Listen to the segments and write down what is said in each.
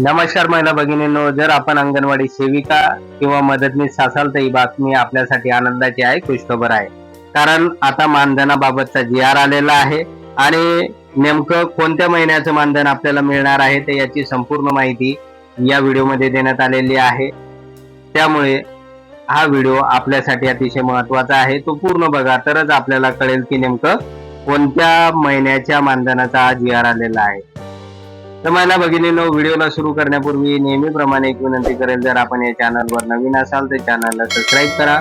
नमस्कार महिला भगिनींनो जर आपण अंगणवाडी सेविका किंवा मदतनीस असाल तर ही बातमी आपल्यासाठी आनंदाची आहे खुशखबर आहे. कारण आता मानधनाबाबतचा जी आर आलेला आहे आणि नेमकं कोणत्या महिन्याचं मानधन आपल्याला मिळणार आहे तर याची संपूर्ण माहिती या व्हिडिओमध्ये देण्यात आलेली आहे. त्यामुळे हा व्हिडिओ आपल्यासाठी अतिशय महत्त्वाचा आहे. तो पूर्ण बघा तरच आपल्याला कळेल की नेमकं कोणत्या महिन्याच्या मानधनाचा हा जी आर आलेला आहे. तर मला भगिनीनो व्हिडिओला सुरू करण्यापूर्वी नेहमीप्रमाणे एक विनंती करेल जर आपण या चॅनलवर नवीन असाल तर चॅनलला सबस्क्राईब करा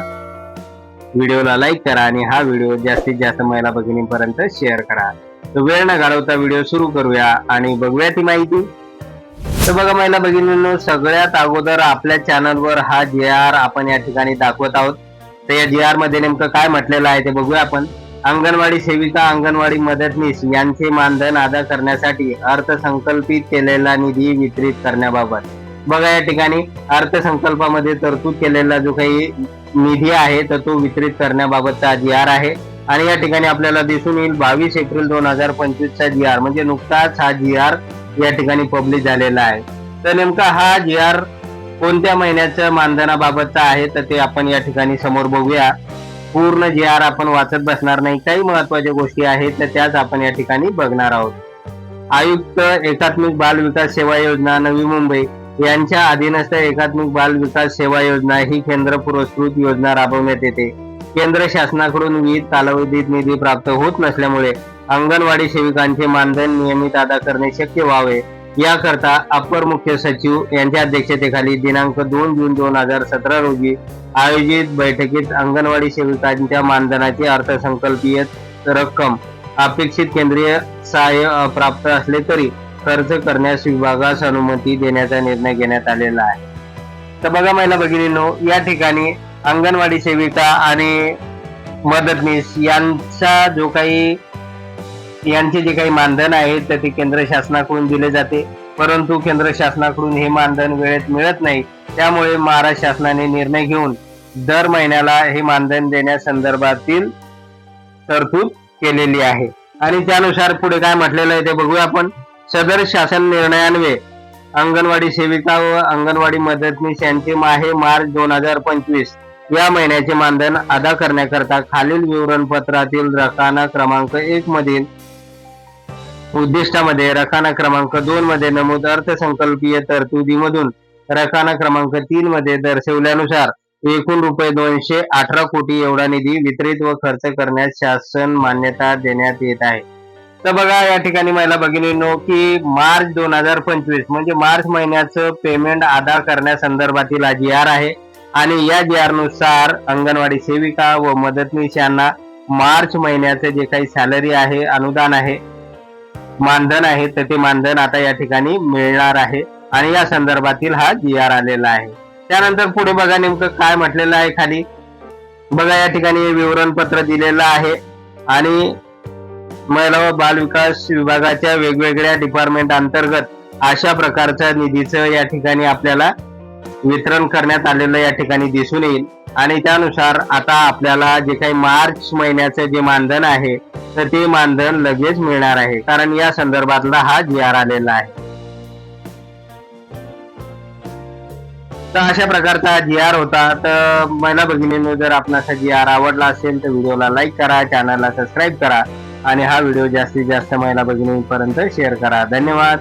व्हिडिओला लाईक करा आणि हा व्हिडिओ जास्तीत जास्त महिला भगिनींपर्यंत शेअर करा. तर वेळ न घालवता व्हिडिओ सुरू करूया आणि बघूया ती माहिती. तर बघा महिला भगिनींनो सगळ्यात अगोदर आपल्या चॅनलवर हा जे आर आपण या ठिकाणी दाखवत आहोत. तर या जी आरमध्ये नेमकं काय म्हटलेलं आहे ते बघूया आपण. अंगणवाडी सेविका अंगणवाडी मदतनीस यांचे मानधन अदा करण्यासाठी अर्थसंकल्पित केलेला निधी वितरित करण्याबाबत. बघा या ठिकाणी अर्थसंकल्पामध्ये तरतूद केलेला जो काही निधी आहे तर तो वितरित करण्याबाबतचा जी आर आहे. आणि या ठिकाणी आपल्याला दिसून येईल बावीस एप्रिल दोन हजार पंचवीसचा जी आर म्हणजे नुकताच हा जी आर या ठिकाणी पब्लिश झालेला आहे. तर नेमका हा जी आर कोणत्या महिन्याच्या मानधनाबाबतचा आहे तर ते आपण या ठिकाणी समोर बघूया. पूर्ण जे आर आपण वाचत बसणार नाही काही महत्त्वाच्या गोष्टी आहेत तर त्याच आपण या ठिकाणी बघणार आहोत. आयुक्त एकात्मिक बाल विकास सेवा योजना नवी मुंबई यांच्या अधीनस्थ एकात्मिक बाल विकास सेवा योजना ही केंद्र पुरस्कृत योजना राबवण्यात येते. केंद्र शासनाकडून विविध कालावधीत निधी प्राप्त होत नसल्यामुळे अंगणवाडी सेविकांचे मानधन नियमित अदा करणे शक्य व्हावे. याकरता अपर मुख्य सचिव यांच्या अध्यक्षतेखाली दिनांक दोन जून दोन हजार सतरा रोजी आयोजित बैठकीत अंगणवाडी सेविकांच्या मानधनाची अर्थसंकल्पीय रक्कम अपेक्षित केंद्रीय सहाय्य प्राप्त असले तरी खर्च करण्यास विभागास अनुमती देण्याचा निर्णय घेण्यात आलेला आहे. तर बघा महिला भगिनींनो या ठिकाणी अंगणवाडी सेविका आणि मदतनीस यांचा जो काही यांचे जे काही मानधन आहे तर ते केंद्र शासनाकडून दिले जाते. परंतु केंद्र शासनाकडून हे मानधन वेळेत मिळत नाही. त्यामुळे महाराष्ट्र शासनाने निर्णय घेऊन दर महिन्याला हे मानधन देण्यासंदर्भातील तरतूद केलेली आहे. आणि त्यानुसार पुढे काय म्हटलेलं आहे ते बघूया आपण. सदर शासन निर्णयान्वये अंगणवाडी सेविका व अंगणवाडी मदतनीस यांचे माहे मार्च दोन हजार पंचवीस या महिन्याचे मानधन अदा करण्याकरता खालील विवरणपत्रातील रकाना क्रमांक एक मधील उद्दिष्टामध्ये रखाना क्रमांक दोन मध्ये नमूद अर्थसंकल्पीय तरतुदीमधून रखाना क्रमांक तीन मध्ये दर्शवल्यानुसार एकूण रुपये दोनशे अठरा कोटी एवढा निधी वितरित व खर्च करण्यास शासन मान्यता देण्यात येत आहे. तर बघा या ठिकाणी महिला भगिनींनो की मार्च दोन हजार पंचवीस म्हणजे मार्च महिन्याचं पेमेंट अदा करण्यासंदर्भातील हा जी आर आहे. आणि या जी आरनुसार अंगणवाडी सेविका व मदतनीस यांना मार्च महिन्याचं जे काही सॅलरी आहे अनुदान आहे मानधन आहे तर ते मानधन आता या ठिकाणी मिळणार आहे. आणि या संदर्भातील हा जी आर आलेला आहे. त्यानंतर पुढे बघा नेमकं काय म्हटलेलं आहे खाली. बघा या ठिकाणी विवरणपत्र दिलेलं आहे. आणि महिला व बाल विकास विभागाच्या वेगवेगळ्या डिपार्टमेंट अंतर्गत अशा प्रकारच्या निधीचं या ठिकाणी आपल्याला वितरण करण्यात आलेलं या ठिकाणी दिसून येईल. आणि त्यानुसार आता आपल्याला जे काही मार्च महिन्याचं जे मानधन आहे तर ते मानधन लगेच मिळणार आहे. कारण या संदर्भातला हा जी आर आलेला आहे. तर अशा प्रकारचा जी आर होता. तर महिला भगिनींनो जर आपणाचा जी आर आवडला असेल तर व्हिडिओला लाईक करा चॅनलला सबस्क्राईब करा आणि हा व्हिडिओ जास्तीत जास्त महिला भगिनींपर्यंत शेअर करा. धन्यवाद.